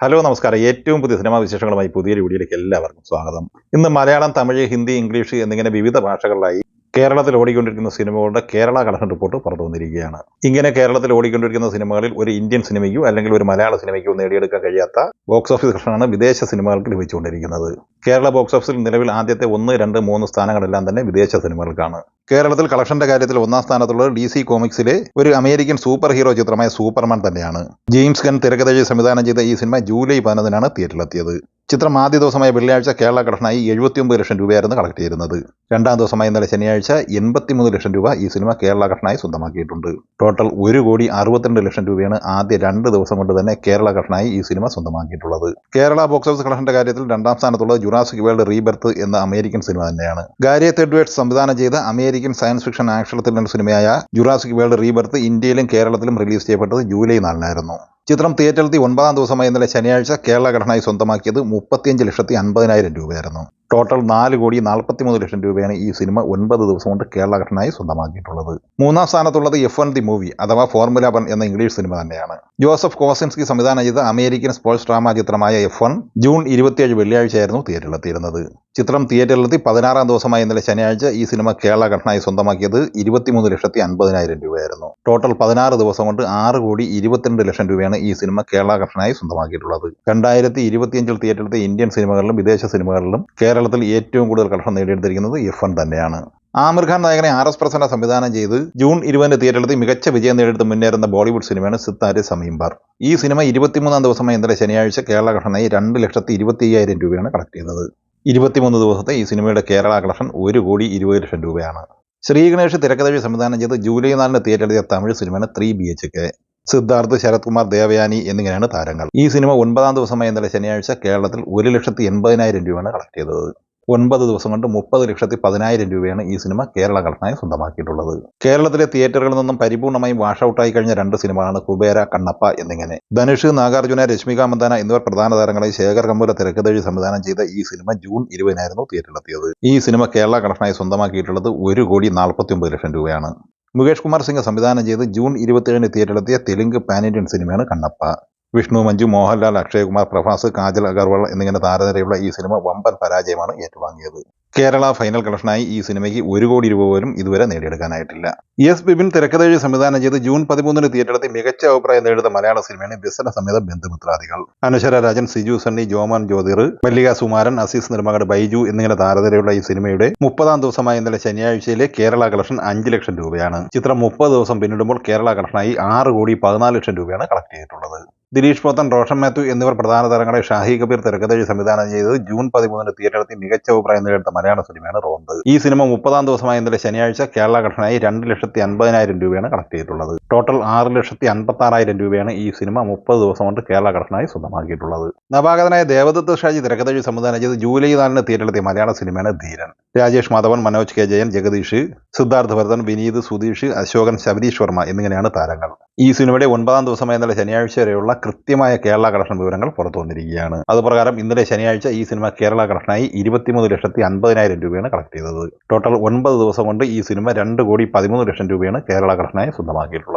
Hello നമസ്കാരം. ഏറ്റവും പുതിയ സിനിമാ വിശേഷങ്ങളുമായി പുതിയ വീഡിയോയിലേക്ക് എല്ലാവർക്കും സ്വാഗതം. ഇന്ന് മലയാളം തമിഴ് ഹിന്ദി ഇംഗ്ലീഷ് എന്നിങ്ങനെ വിവിധ ഭാഷകളിലായി കേരളത്തിൽ ഓടിക്കൊണ്ടിരിക്കുന്ന സിനിമകളുടെ കേരള കളക്ഷൻ റിപ്പോർട്ട് പുറത്തു വന്നിരിക്കുകയാണ്. ഇങ്ങനെ കേരളത്തിൽ ഓടിക്കൊണ്ടിരിക്കുന്ന സിനിമകളിൽ ഒരു ഇന്ത്യൻ സിനിമയ്ക്കോ അല്ലെങ്കിൽ ഒരു മലയാള സിനിമയ്ക്കോ നേടിയെടുക്കാൻ കഴിയാത്ത ബോക്സ് ഓഫീസ് കളക്ഷനാണ് വിദേശ സിനിമകൾക്ക് ലഭിച്ചുകൊണ്ടിരിക്കുന്നത്. കേരള ബോക്സ് ഓഫീസിൽ നിലവിൽ ആദ്യത്തെ ഒന്ന് രണ്ട് മൂന്ന് സ്ഥാനങ്ങളെല്ലാം തന്നെ വിദേശ സിനിമകൾക്കാണ്. കേരളത്തിൽ കളക്ഷന്റെ കാര്യത്തിൽ ഒന്നാം സ്ഥാനത്തുള്ളത് ഡി സി കോമിക്സിലെ ഒരു അമേരിക്കൻ സൂപ്പർ ഹീറോ ചിത്രമായ സൂപ്പർമാൻ തന്നെയാണ്. ജെയിംസ് ഗൺ തിരക്കഥയിൽ സംവിധാനം ചെയ്ത ഈ സിനിമ ജൂലൈ പതിനൊന്നിനാണ് തിയേറ്ററിലെത്തിയത്. ചിത്രം ആദ്യ ദിവസമായ വെള്ളിയാഴ്ച കേരള കളക്ഷനായി എഴുപത്തിയൊമ്പത് ലക്ഷം രൂപയായിരുന്നു കളക്ട് ചെയ്തിരുന്നത് രണ്ടാം ദിവസമായ ഇന്നലെ ശനിയാഴ്ച എൺപത്തിമൂന്ന് ലക്ഷം രൂപ ഈ സിനിമ കേരള ഘടനായി സ്വന്തമാക്കിയിട്ടുണ്ട്. ടോട്ടൽ ഒരു കോടി അറുപത്തിരണ്ട് ലക്ഷം രൂപയാണ് ആദ്യ രണ്ട് ദിവസം കൊണ്ട് തന്നെ കേരള ഘടനായി ഈ സിനിമ സ്വന്തമാക്കിയിട്ടുള്ളത്. കേരള ബോക്സ് ഓഫീസ് കളക്ഷന്റെ കാര്യത്തിൽ രണ്ടാം സ്ഥാനത്തുള്ളത് ജുറാസിക് വേൾഡ് റീബർത്ത് എന്ന അമേരിക്കൻ സിനിമ തന്നെയാണ്. ഗാരിയ തെഡ്വേർഡ്സ് സംവിധാനം ചെയ്ത അമേരിക്കൻ സയൻസ് ഫിക്ഷൻ ആക്ഷൻ സിനിമയായ ജുറാസിക് വേൾഡ് റീബർത്ത് ഇന്ത്യയിലും കേരളത്തിലും റിലീസ് ചെയ്യപ്പെട്ടത് ജൂലൈ നാലിനായിരുന്നു. ചിത്രം തിയേറ്ററിലെത്തി ഒൻപതാം ദിവസമായ ഇന്നലെ ശനിയാഴ്ച കേരള ഘടനയായി സ്വന്തമാക്കിയത് മുപ്പത്തിയഞ്ച് ലക്ഷത്തി അൻപതിനായിരം രൂപയായിരുന്നു. ടോട്ടൽ നാല് കോടി നാൽപ്പത്തിമൂന്ന് ലക്ഷം രൂപയാണ് ഈ സിനിമ ഒൻപത് ദിവസം കൊണ്ട് കേരള ഘടനയായി സ്വന്തമാക്കിയിട്ടുള്ളത്. മൂന്നാം സ്ഥാനത്തുള്ളത് എഫ് വൺ ദി മൂവി അഥവാ ഫോർമുല വൺ എന്ന ഇംഗ്ലീഷ് സിനിമ തന്നെയാണ്. ജോസഫ് കോസിൻസ്കി സംവിധാനം ചെയ്ത അമേരിക്കൻ സ്പോർട്സ് ഡ്രാമ ചിത്രമായ എഫ് വൺ ജൂൺ ഇരുപത്തിയേഴ് വെള്ളിയാഴ്ചയായിരുന്നു തിയേറ്ററിലെത്തിയിരുന്നത്. ചിത്രം തിയേറ്ററിലെത്തി പതിനാറാം ദിവസമായി ഇന്നലെ ശനിയാഴ്ച ഈ സിനിമ കേരള ഘടനയായി സ്വന്തമാക്കിയത് ഇരുപത്തിമൂന്ന് ലക്ഷത്തി അൻപതിനായിരം രൂപയായിരുന്നു. ടോട്ടൽ പതിനാറ് ദിവസം കൊണ്ട് ആറ് കോടി ഇരുപത്തിരണ്ട് ലക്ഷം രൂപയാണ് ഈ സിനിമ കേരള ഘടനയായി സ്വന്തമാക്കിയിട്ടുള്ളത്. രണ്ടായിരത്തി ഇരുപത്തിയഞ്ചിൽ തിയേറ്ററിലെത്തിയ ഇന്ത്യൻ സിനിമകളിലും വിദേശ സിനിമകളിലും കേരളത്തിൽ ഏറ്റവും കൂടുതൽ കളക്ഷൻ നേടിയെടുത്തിരിക്കുന്നത് എഫ് എൻ തന്നെയാണ്. ആമിർ ഖാൻ നായകനെ ആർ എസ് പ്രസന്ന സംവിധാനം ചെയ്ത് ജൂൺ ഇരുപതിന് തിയേറ്ററിലെത്തി മികച്ച വിജയം നേടിയെടുത്ത് മുന്നേറുന്ന ബോളിവുഡ് സിനിമയാണ് സിത്താരെ സമീംബാർ ഈ സിനിമ ഇരുപത്തിമൂന്നാം ദിവസമായി ഇന്നലെ ശനിയാഴ്ച കേരള കളക്ഷനായി രണ്ട് ലക്ഷത്തി ഇരുപത്തി അയ്യായിരം രൂപയാണ് കളക്ട് ചെയ്തത്. ഇരുപത്തിമൂന്ന് ദിവസത്തെ ഈ സിനിമയുടെ കേരള കളക്ഷൻ ഒരു കോടി ഇരുപത് ലക്ഷം രൂപയാണ്. ശ്രീഗണേഷ് തിരക്കഥഴി സംവിധാനം ചെയ്ത് ജൂലൈ നാലിന് തിയേറ്ററിലെത്തിയ തമിഴ് സിനിമയാണ് three B H K. Siddharth Sarath Kumar Devayani എന്നിങ്ങനെയാണ് താരങ്ങൾ. ഈ സിനിമ ഒൻപതാം ദിവസമായ ഇന്നലെ ശനിയാഴ്ച കേരളത്തിൽ ഒരു ലക്ഷത്തി എൺപതിനായിരം രൂപയാണ് കളക്ട് ചെയ്തത്. ഒൻപത് ദിവസം കൊണ്ട് മുപ്പത് ലക്ഷത്തി പതിനായിരം രൂപയാണ് ഈ സിനിമ കേരള കളക്ഷനായി സ്വന്തമാക്കിയിട്ടുള്ളത്. കേരളത്തിലെ തിയേറ്ററുകളിൽ നിന്നും പരിപൂർണമായും വാഷ് ഔട്ടായി കഴിഞ്ഞ രണ്ട് സിനിമകളാണ് കുബേര കണ്ണപ്പ എന്നിങ്ങനെ. ധനുഷ് നാഗാർജുന രശ്മിക മന്ദാന എന്നിവർ പ്രധാന താരങ്ങളായി ശേഖർ കമ്പൂര തിരക്കഥഴി സംവിധാനം ചെയ്ത ഈ സിനിമ ജൂൺ ഇരുപതിനായിരുന്നു തിയേറ്ററിലെത്തിയത് ഈ സിനിമ കേരള കളക്ഷനായി സ്വന്തമാക്കിയിട്ടുള്ളത് ഒരു കോടി നാൽപ്പത്തി ലക്ഷം രൂപയാണ്. മുകേഷ് കുമാർ സിംഗ് സംവിധാനം ചെയ്ത് ജൂൺ ഇരുപത്തിയേഴിന് തിയേറ്ററിലെത്തിയ തെലുങ്ക് പാൻ ഇന്ത്യൻ സിനിമയാണ് കണ്ണപ്പ. വിഷ്ണു മഞ്ജു മോഹൻലാൽ അക്ഷയ് കുമാർ പ്രഭാസ് കാജൽ അഗർവാൾ എന്നിങ്ങനെ താരനിരയുള്ള ഈ സിനിമ വമ്പൻ പരാജയമാണ് ഏറ്റുവാങ്ങിയത്. കേരള ഫൈനൽ കളക്ഷനായി ഈ സിനിമയ്ക്ക് ഒരു കോടി രൂപ പോലും ഇതുവരെ നേടിയെടുക്കാനായിട്ടില്ല. എസ് ബിബിൻ തിരക്കഥഴി സംവിധാനം ചെയ്ത് ജൂൺ പതിമൂന്നിന് തിയേറ്ററിൽ മികച്ച അഭിപ്രായം നേടുന്ന മലയാള സിനിമയാണ് ബിസന സമേത ബന്ധുമിത്രാദികൾ. അനശ്വര രാജൻ സിജു സണ്ണി ജോമാൻ ജ്യോതിർ മല്ലിക സുമാരൻ അസീസ് നിർമ്മാകട് ബൈജു എന്നിങ്ങനെ താരതരയുള്ള ഈ സിനിമയുടെ മുപ്പതാം ദിവസമായ ഇന്നലെ ശനിയാഴ്ചയിലെ കേരള കളക്ഷൻ അഞ്ച് ലക്ഷം രൂപയാണ്. ചിത്രം മുപ്പത് ദിവസം പിന്നിടുമ്പോൾ കേരള കളക്ഷനായി ആറ് കോടി പതിനാല് ലക്ഷം രൂപയാണ് കളക്ട് ചെയ്തിട്ടുള്ളത്. ദിലീഷ് പോത്തൻ റോഷൻ മാത്യു എന്നിവർ പ്രധാന താരങ്ങളെ ഷാഹി കബീർ തിരക്കഥയിൽ സംവിധാനം ചെയ്തത് ജൂൺ പതിമൂന്നിന് തിയേറ്ററിൽ മികച്ച അഭിപ്രായം നേടുന്ന മലയാള സിനിമയാണ് റോന്ത്. ഈ സിനിമ മുപ്പതാം ദിവസമായ ഇന്നലെ ശനിയാഴ്ച കേരള ഘടനയായി രണ്ട് ലക്ഷത്തി അൻപതിനായിരം രൂപയാണ് കളക്ട് ചെയ്തിട്ടുള്ളത്. ടോട്ടൽ ആറ് ലക്ഷത്തി അൻപത്തി ആറായിരം രൂപയാണ് ഈ സിനിമ മുപ്പത് ദിവസം കൊണ്ട് കേരള ഘടനയായി സ്വന്തമാക്കിയിട്ടുള്ളത്. നവാഗതനായ ദേവദത്ത് ഷാജി തിരക്കഥഴി സംവിധാനം ചെയ്ത് ജൂലൈ നാലിന് തിയേറ്ററിലെത്തിയ മലയാള സിനിമയാണ് ധീരൻ. രാജേഷ് മാധവൻ മനോജ് കെ ജയൻ ജഗദീഷ് സിദ്ധാർത്ഥ ഭരതൻ വിനീത് സുധീഷ് അശോകൻ ശബരീഷ് വർമ്മ എന്നിങ്ങനെയാണ് താരങ്ങൾ. ഈ സിനിമയുടെ ഒൻപതാം ദിവസമായ ഇന്നലെ ശനിയാഴ്ച വരെയുള്ള കൃത്യമായ കേരള കളക്ഷൻ വിവരങ്ങൾ പുറത്തു വന്നിരിക്കുകയാണ്. അതുപ്രകാരം ഇന്നലെ ശനിയാഴ്ച ഈ സിനിമ കേരള കളക്ഷനായി ഇരുപത്തിമൂന്ന് ലക്ഷത്തി അൻപതിനായിരം രൂപയാണ് കളക്ട് ചെയ്തത്. ടോട്ടൽ ഒൻപത് ദിവസം കൊണ്ട് ഈ സിനിമ രണ്ട് കോടി പതിമൂന്ന് ലക്ഷം രൂപയാണ് കേരള കളക്ഷനായി സ്വന്തമാക്കിയിട്ടുള്ളത്.